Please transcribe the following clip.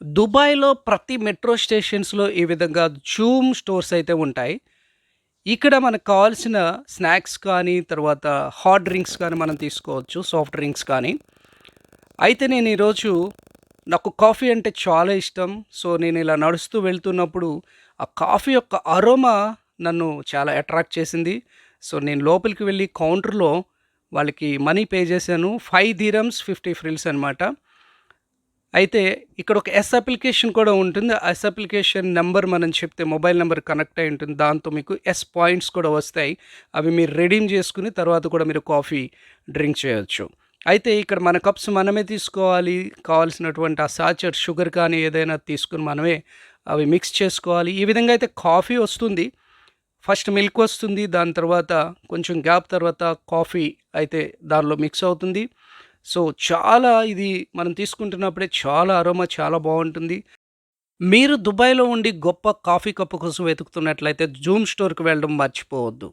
దుబాయ్‌లో ప్రతి మెట్రో స్టేషన్స్‌లో ఈ విధంగా జూమ్ స్టోర్స్ అయితే ఉంటాయి. ఇక్కడ మనకు కావాల్సిన స్నాక్స్ కానీ, తర్వాత హాట్ డ్రింక్స్ కానీ మనం తీసుకోవచ్చు. సాఫ్ట్ డ్రింక్స్ కానీ. అయితే నేను ఈరోజు నాకు కాఫీ అంటే చాలా ఇష్టం. సో, నేను ఇలా నడుస్తూ వెళ్తున్నప్పుడు ఆ కాఫీ యొక్క అరోమా నన్ను చాలా అట్రాక్ట్ చేసింది. సో, నేను లోపలికి వెళ్ళి కౌంటర్‌లో వాళ్ళకి మనీ పే చేశాను. ఫైవ్ ధీరమ్స్ ఫిఫ్టీ ఫ్రిల్స్ అనమాట. అయితే ఇక్కడ ఒక ఎస్ అప్లికేషన్ కూడా ఉంటుంది. ఆ అప్లికేషన్ నెంబర్ మనం చెప్తే మొబైల్ నెంబర్ కనెక్ట్ అయి ఉంటుంది. దాంతో మీకు ఎస్ పాయింట్స్ కూడా వస్తాయి. అవి మీరు రెడీమ్ చేసుకుని తర్వాత కూడా మీరు కాఫీ డ్రింక్ చేయొచ్చు. అయితే ఇక్కడ మన కప్స్ మనమే తీసుకోవాలి. కావాల్సినటువంటి ఆ సాచర్ షుగర్ కానీ ఏదైనా తీసుకొని మనమే అవి మిక్స్ చేసుకోవాలి. ఈ విధంగా అయితే కాఫీ వస్తుంది. ఫస్ట్ మిల్క్ వస్తుంది. దాని తర్వాత కొంచెం గ్యాప్ తర్వాత కాఫీ అయితే దానిలో మిక్స్ అవుతుంది. సో, చాలా ఇది మనం తీసుకుంటున్నప్పుడే చాలా అరోమా చాలా బాగుంటుంది మీరు దుబాయ్‌లో ఉండి గొప్ప కాఫీ కప్పు కోసం వెతుకుతున్నట్లయితే జూమ్ స్టోర్‌కి వెళ్ళడం మర్చిపోవద్దు.